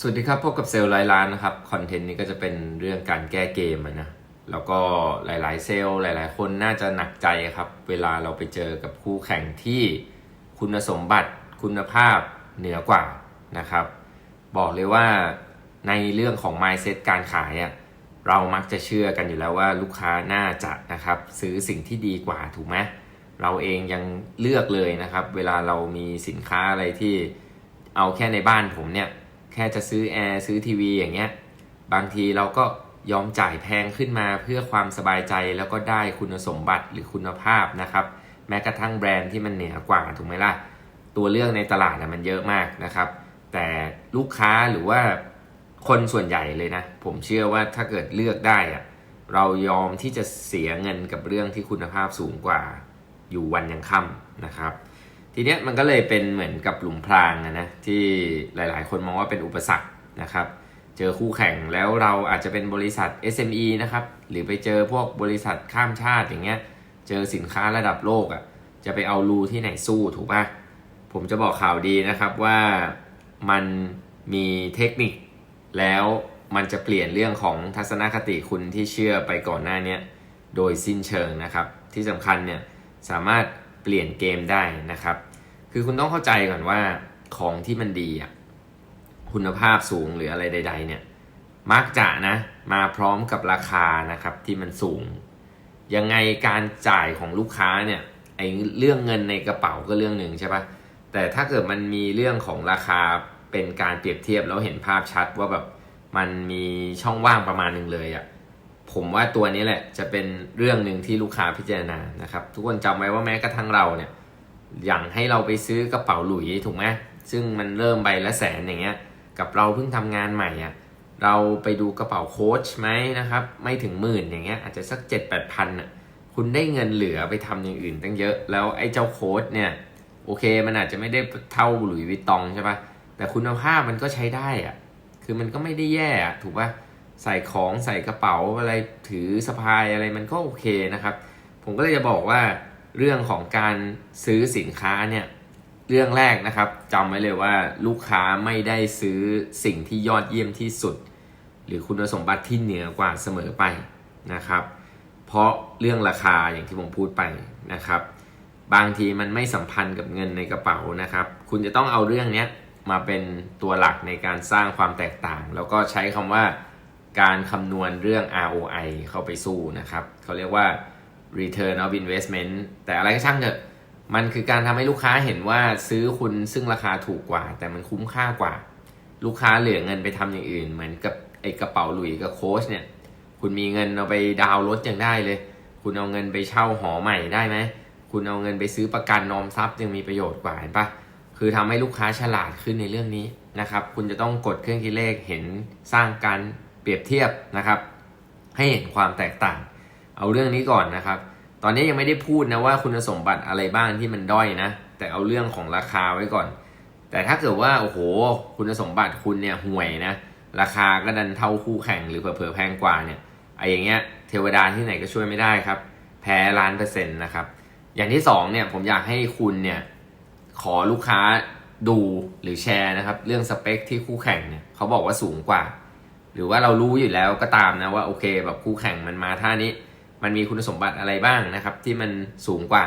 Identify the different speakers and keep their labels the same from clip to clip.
Speaker 1: สวัสดีครับพบกับเซลล์ร้อยล้านนะครับคอนเทนต์นี้ก็จะเป็นเรื่องการแก้เกมนะแล้วก็หลาย ๆ เซลล์หลาย ๆ คนน่าจะหนักใจครับ เวลาเราไปเจอกับคู่แข่งที่คุณสมบัติคุณภาพเหนือกว่านะครับ บอกเลยว่าในเรื่องของ mindset การขายอะเรามักจะเชื่อกันอยู่แล้วว่าลูกค้าน่าจะนะครับซื้อสิ่งที่ดีกว่าถูกไหมเราเองยังเลือกเลยนะครับ เวลาเรามีสินค้าอะไรที่เอาแค่ในบ้านผมเนี่ย ค่จะซื้อแอร์ซื้อทีวีอย่างเงี้ยบางทีเราก็ยอมจ่ายแพงขึ้นมาเพื่อความสบายใจแล้วก็ได้คุณสมบัติหรือคุณภาพนะครับ แม้กระทั่งแบรนด์ที่มันเหนือกว่าถูกไหมล่ะ ตัวเลือกในตลาดนะมันเยอะมากนะครับ แต่ลูกค้าหรือว่าคนส่วนใหญ่เลยนะ ผมเชื่อว่าถ้าเกิดเลือกได้อะเรายอมที่จะเสียเงินกับเรื่องที่คุณภาพสูงกว่าอยู่วันยังค่ำนะครับ ทีเนี้ยมันก็เลยเป็นเหมือนกับหลุมพรางนะที่หลายๆ คนมองว่าเป็นอุปสรรคนะครับ เจอคู่แข่งแล้วเราอาจจะเป็นบริษัท SME นะครับหรือไปเจอพวกบริษัทข้ามชาติอย่างเงี้ยเจอสินค้าระดับโลกอะ่ะจะไปเอารูที่ไหนสู้ถูกปะผมจะบอกข่าวดีนะครับว่ามันมีเทคนิค แล้วมันจะเปลี่ยนเรื่องของทัศนคติคุณที่เชื่อไปก่อนหน้านี้โดยสิ้นเชิงนะครับ ที่สำคัญเนี่ยสามารถ ลี่ยนเกมได้นะครับ คือคุณต้องเข้าใจก่อนว่าของที่มันดีอะคุณภาพสูงหรืออะไรใด ๆ เนี่ย มักจะนะ มาพร้อมกับราคานะครับที่มันสูง ยังไงการจ่ายของลูกค้าเนี่ยไอเรื่องเงินในกระเป๋าก็เรื่องหนึ่งใช่ปะแต่ถ้าเกิดมันมีเรื่องของราคาเป็นการเปรียบเทียบแล้วเห็นภาพชัดว่าแบบมันมีช่องว่างประมาณหนึ่งเลยอะ่ะ ผมว่าตัวนี้แหละจะเป็นเรื่องหนึ่งที่ลูกค้าพิจารณานะครับ ทุกคนจำไว้ว่าแม้กระทั่งเราเนี่ยอย่างให้เราไปซื้อกระเป๋าหลุยถูกไหมซึ่งมันเริ่มใบละแสนอย่างเงี้ย กับเราเพิ่งทำงานใหม่อะ่ะเราไปดูกระเป๋าโค้ชไหมนะครับ ไม่ถึงหมื่นอย่างเงี้ยอาจจะสักเจ็ดแปดพันอะคุณได้เงินเหลือไปทำอย่างอื่นตั้งเยอะ แล้วไอ้เจ้าโค้ชเนี่ยโอเคมันอาจจะไม่ได้เท่าหลุยส์วิตตองใช่ปะแต่คุณภาพมันก็ใช้ได้อะคือมันก็ไม่ได้แย่อะถูกปะ ใส่ของใส่กระเป๋าอะไรถือสะพายอะไรมันก็โอเคนะครับ ผมก็เลยจะบอกว่าเรื่องของการซื้อสินค้าเนี่ยเรื่องแรกนะครับจำไว้เลยว่าลูกค้าไม่ได้ซื้อสิ่งที่ยอดเยี่ยมที่สุด หรือคุณสมบัติที่เหนือกว่าเสมอไปนะครับ เพราะเรื่องราคาอย่างที่ผมพูดไปนะครับ บางทีมันไม่สัมพันธ์กับเงินในกระเป๋านะครับ คุณจะต้องเอาเรื่องนี้มาเป็นตัวหลักในการสร้างความแตกต่าง แล้วก็ใช้คำว่า การคำนวณเรื่อง ROI เข้าไปสู้นะครับเขาเรียกว่า return of investment แต่อะไรก็ช่างเถอะมันคือการทำให้ลูกค้าเห็นว่าซื้อคุณซึ่งราคาถูกกว่า แต่มันคุ้มค่ากว่า ลูกค้าเหลือเงินไปทำอย่างอื่น เหมือนกับไอ้กระเป๋าหลุยกับโค้ชเนี่ย คุณมีเงินเอาไปดาวรถยังได้เลย คุณเอาเงินไปเช่าหอใหม่ได้ไหมคุณเอาเงินไปซื้อประกันนอมทรัพย์ยังมีประโยชน์กว่าเห็นปะคือทำให้ลูกค้าฉลาดขึ้นในเรื่องนี้นะครับ คุณจะต้องกดเครื่องคิดเลขเห็นสร้างการ รียบเทียบนะครับ ให้เห็นความแตกต่าง เอาเรื่องนี้ก่อนนะครับ ตอนนี้ยังไม่ได้พูดนะว่าคุณสมบัติอะไรบ้างที่มันด้อยนะ แต่เอาเรื่องของราคาไว้ก่อน แต่ถ้าเกิดว่าโอ้โห คุณสมบัติคุณเนี่ยห่วยนะ ราคาก็ดันเท่าคู่แข่งหรือเผลอๆแพงกว่าเนี่ยไอ้อย่างเงี้ยเทวดาที่ไหนก็ช่วยไม่ได้ครับ แพ้ล้านเปอร์เซ็นต์นะครับ อย่างที่สองเนี่ยผมอยากให้คุณเนี่ยขอลูกค้าดูหรือแชร์นะครับ เรื่องสเปคที่คู่แข่งเนี่ยเขาบอกว่าสูงกว่า หรือว่าเรารู้อยู่แล้วก็ตามนะว่าโอเคแบบคู่แข่งมันมาท่านี้ มันมีคุณสมบัติอะไรบ้างนะครับ ที่มันสูงกว่า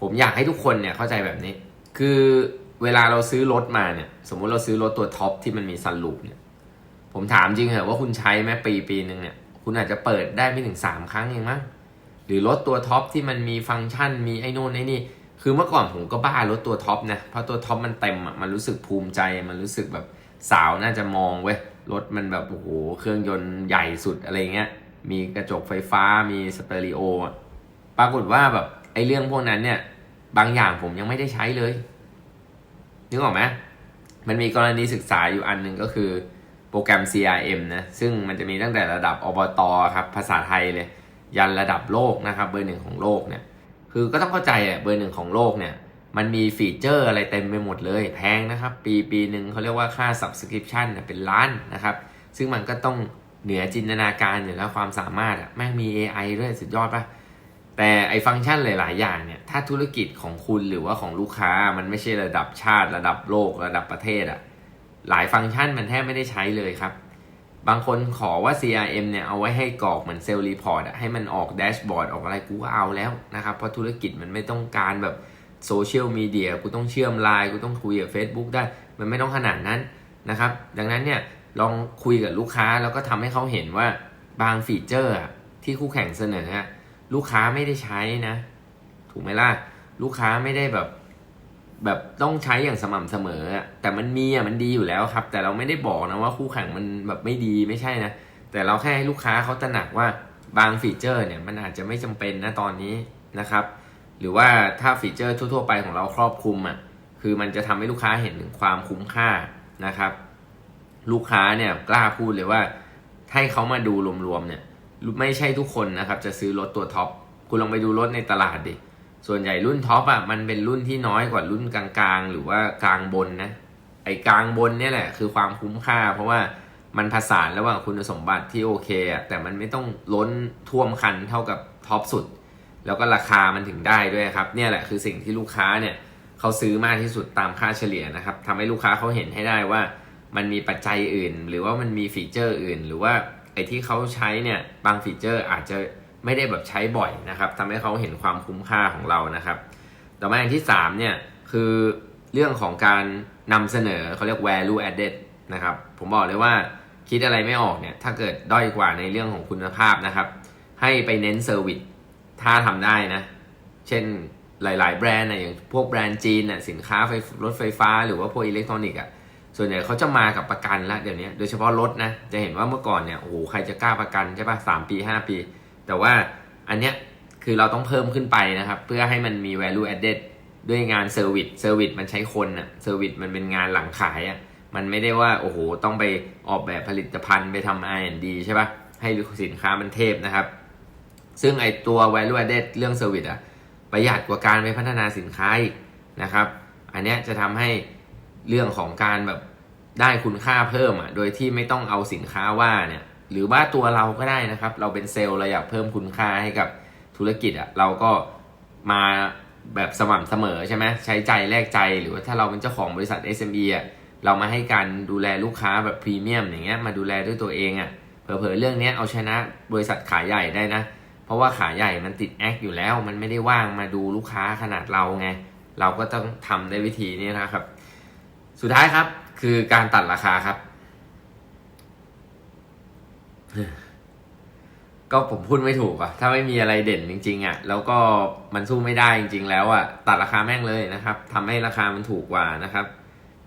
Speaker 1: ผมอยากให้ทุกคนเนี่ยเข้าใจแบบนี้ คือเวลาเราซื้อรถมาเนี่ย สมมุติเราซื้อรถตัวท็อปที่มันมีซันลูปเนี่ย ผมถามจริงเหรอว่าคุณใช้ไหมปีปีหนึ่งเนี่ย คุณอาจจะเปิดได้ไม่ถึงสามครั้งเองมั้งหรือรถตัวท็อปที่มันมีฟังก์ชันมีไอ้นู่นไอ้นี่ คือเมื่อก่อนผมก็บ้ารถตัวท็อปนะเพราะตัวท็อปมันเต็มอะมันรู้สึกภูมิใจมันรู้สึกแบบ สาวน่าจะมองเว้ยรถมันแบบโอ้โหเครื่องยนต์ใหญ่สุดอะไรเงี้ยมีกระจกไฟฟ้ามีสเตอริโอปรากฏว่าแบบไอ้เรื่องพวกนั้นเนี่ย บางอย่างผมยังไม่ได้ใช้เลยนึกออกไหมมันมีกรณีศึกษาอยู่อันหนึ่งก็คือโปรแกรม CRM นะซึ่งมันจะมีตั้งแต่ระดับอบตครับภาษาไทยเลย ยันระดับโลกนะครับ เบอร์หนึ่งของโลกเนี่ยคือก็ต้องเข้าใจอะเบอร์หนึ่งของโลกเนี่ย มันมีฟีเจอร์อะไรเต็มไปหมดเลย แพงนะครับ ปีปีหนึ่งเขาเรียกว่าค่า subscription เนี่ยเป็นล้านนะครับ ซึ่งมันก็ต้องเหนือจินตนาการอยู่แล้วความสามารถอะแม่งมี AI ด้วยสุดยอดปะแต่ไอฟังก์ชันหลาย ๆ อย่างเนี่ย ถ้าธุรกิจของคุณหรือว่าของลูกค้ามันไม่ใช่ระดับชาติ ระดับโลกระดับประเทศอะหลายฟังก์ชันมันแทบไม่ได้ใช้เลยครับ บางคนขอว่า CRM เนี่ยเอาไว้ให้กรอกเหมือนเซลล์รีพอร์ตให้มันออกแดชบอร์ดออกอะไรกูก็เอาแล้วนะครับ เพราะธุรกิจมันไม่ต้องการแบบ โซเชียลมีเดียกูต้องเชื่อมไลน์กูต้องคุยกับ Facebook ได้ มันไม่ต้องขนาดนั้นนะครับ ดังนั้นเนี่ยลองคุยกับลูกค้าแล้วก็ทำให้เขาเห็นว่าบางฟีเจอร์ที่คู่แข่งเสนออะลูกค้าไม่ได้ใช้นะ ถูกไหมล่ะ ลูกค้าไม่ได้แบบแบบต้องใช้อย่างสม่ำเสมอ แต่มันมีอะมันดีอยู่แล้วครับ แต่เราไม่ได้บอกนะว่าคู่แข่งมันแบบไม่ดีไม่ใช่นะ แต่เราแค่ให้ลูกค้าเขาตระหนักว่าบางฟีเจอร์เนี่ยมันอาจจะไม่จำเป็นนะตอนนี้นะครับ หรือว่าถ้าฟีเจอร์ทั่ว ๆ ไปของเราครอบคลุมอะคือมันจะทำให้ลูกค้าเห็นถึงความคุ้มค่านะครับ ลูกค้าเนี่ยกล้าพูดเลยว่าให้เขามาดูรวมๆเนี่ยไม่ใช่ทุกคนนะครับ จะซื้อรถตัวท็อปคุณลองไปดูรถในตลาดดิส่วนใหญ่รุ่นท็อปอะมันเป็นรุ่นที่น้อยกว่ารุ่นกลางๆ หรือว่ากลางบนนะไอ้กลางบนเนี่ยแหละคือความคุ้มค่า เพราะว่ามันผสานระหว่างคุณสมบัติที่โอเคอะแต่มันไม่ต้องล้นท่วมคันเท่ากับท็อปสุด แล้วก็ราคามันถึงได้ด้วยครับเนี่ยแหละคือสิ่งที่ลูกค้าเนี่ยเขาซื้อมากที่สุดตามค่าเฉลี่ยนะครับทำให้ลูกค้าเขาเห็นให้ได้ว่ามันมีปัจจัยอื่น หรือว่ามันมีฟีเจอร์อื่น หรือว่าไอ้ที่เขาใช้เนี่ยบางฟีเจอร์อาจจะไม่ได้แบบใช้บ่อยนะครับทำให้เขาเห็นความคุ้มค่าของเรานะครับ ต่อมาอย่างที่3เนี่ยคือเรื่องของการนำเสนอเขาเรียก value added นะครับผมบอกเลยว่าคิดอะไรไม่ออกเนี่ยถ้าเกิดด้อยกว่าในเรื่องของคุณภาพนะครับ ให้ไปเน้นเซอร์วิส ถ้าทำได้นะ เช่นหลาย ๆ แบรนด์นะอย่างพวกแบรนด์จีนนะสินค้าไฟรถไฟฟ้าหรือว่าพวกอิเล็กทรอนิกส์อะส่วนใหญ่เขาจะมากับประกันแล้วเดี๋ยวนี้โดยเฉพาะรถนะ จะเห็นว่าเมื่อก่อนเนี่ยโอ้โหใครจะกล้าประกันใช่ปะสามปี5ปี แต่ว่าอันเนี้ยคือเราต้องเพิ่มขึ้นไปนะครับ เพื่อให้มันมี value added ด้วยงานเซอร์วิสเซอร์วิสมันใช้คนอะเซอร์วิสมันเป็นงานหลังขายอะมันไม่ได้ว่าโอ้โหต้องไปออกแบบผลิตภัณฑ์ไปทำ R&D ใช่ป่ะให้สินค้ามันเทพนะครับ ซึ่งไอตัว value added เรื่องเซอร์วิสอะประหยัดกว่าการไปพัฒนาสินค้าอีกนะครับ อันเนี้ยจะทำให้เรื่องของการแบบได้คุณค่าเพิ่มอะโดยที่ไม่ต้องเอาสินค้าว่าเนี่ยหรือว่าตัวเราก็ได้นะครับ เราเป็นเซลล์เราอยากเพิ่มคุณค่าให้กับธุรกิจอะเราก็มาแบบสม่ำเสมอใช่ไหมใช้ใจแลกใจหรือว่าถ้าเราเป็นเจ้าของบริษัท SME อะเรามาให้การดูแลลูกค้าแบบพรีเมียมอย่างเงี้ยมาดูแลด้วยตัวเองอะเผลอๆเรื่องนี้เอาชนะบริษัทขายใหญ่ได้นะ ราะว่าขาใหญ่มันติดแอคอยู่แล้ว มันไม่ได้ว่างมาดูลูกค้าขนาดเราไง เราก็ต้องทำได้วิธีนี้นะครับ สุดท้ายครับ คือการตัดราคาครับ ก็ผมพูดไม่ถูกอะถ้าไม่มีอะไรเด่นจริง ๆอะแล้วก็มันสู้ไม่ได้จริง ๆ แล้วอะตัดราคาแม่งเลยนะครับทำให้ราคามันถูกกว่านะครับ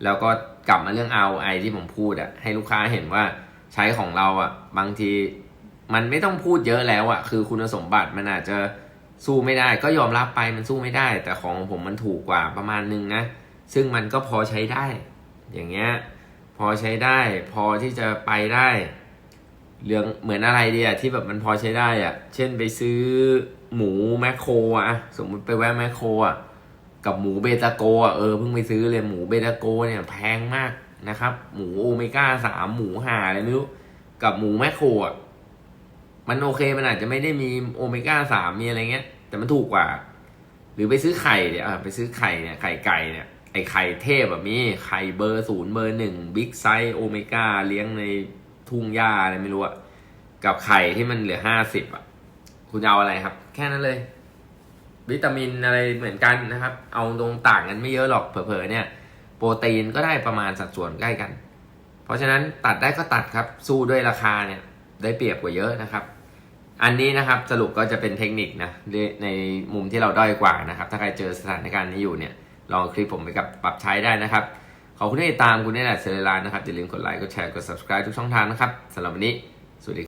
Speaker 1: แล้วก็กลับมาเรื่อง ROI ที่ผมพูดอะให้ลูกค้าเห็นว่าใช้ของเราอะบางที มันไม่ต้องพูดเยอะแล้วอะคือคุณสมบัติมันอาจจะสู้ไม่ได้ก็ยอมรับไปมันสู้ไม่ได้ แต่ของผมมันถูกกว่าประมาณนึงนะ ซึ่งมันก็พอใช้ได้ อย่างเงี้ยพอใช้ได้ พอที่จะไปได้ เรื่องเหมือนอะไรดีอะที่แบบมันพอใช้ได้อะเช่นไปซื้อหมูแมคโครอะสมมติไปแวะแมคโครอะกับหมูเบตาโกอะเออเพิ่งไปซื้อเลยหมูเบตาโกเนี่ยแพงมากนะครับ หมูโอเมก้าสามหมูห่าอะไรไม่รู้กับหมูแมคโครอะ มันโอเคมันอาจจะไม่ได้มีโอเมก้าสามมีอะไรเงี้ย แต่มันถูกกว่า หรือไปซื้อไข่เนี่ยอะไปซื้อไข่เนี่ยไข่ไก่เนี่ยไอไข่เทพแบบนี้ไข่เบอร์ศูนย์เบอร์หนึ่งบิ๊กไซส์โอเมก้าเลี้ยงในทุ่งหญ้าอะไรไม่รู้อะกับไข่ที่มันเหลือห้าสิบอะคุณเอาอะไรครับ แค่นั้นเลย วิตามินอะไรเหมือนกันนะครับ เอาตรงต่างกันไม่เยอะหรอกเผลอๆเนี่ย โปรตีนก็ได้ประมาณสัดส่วนใกล้กัน เพราะฉะนั้นตัดได้ก็ตัดครับ สู้ด้วยราคาเนี่ย ได้เปรียบกว่าเยอะนะครับ อันนี้นะครับสรุปก็จะเป็นเทคนิคนะในมุมที่เราด้อยกว่านะครับ ถ้าใครเจอสถานการณ์นี้อยู่เนี่ย ลองคลิปผมไปกับปรับใช้ได้นะครับ ขอบคุณที่ติดตามคุณนี่แหละเซเลรานะครับอย่าลืมกดไลค์กดแชร์กด subscribe ทุกช่องทางนะครับสำหรับวันนี้สวัสดี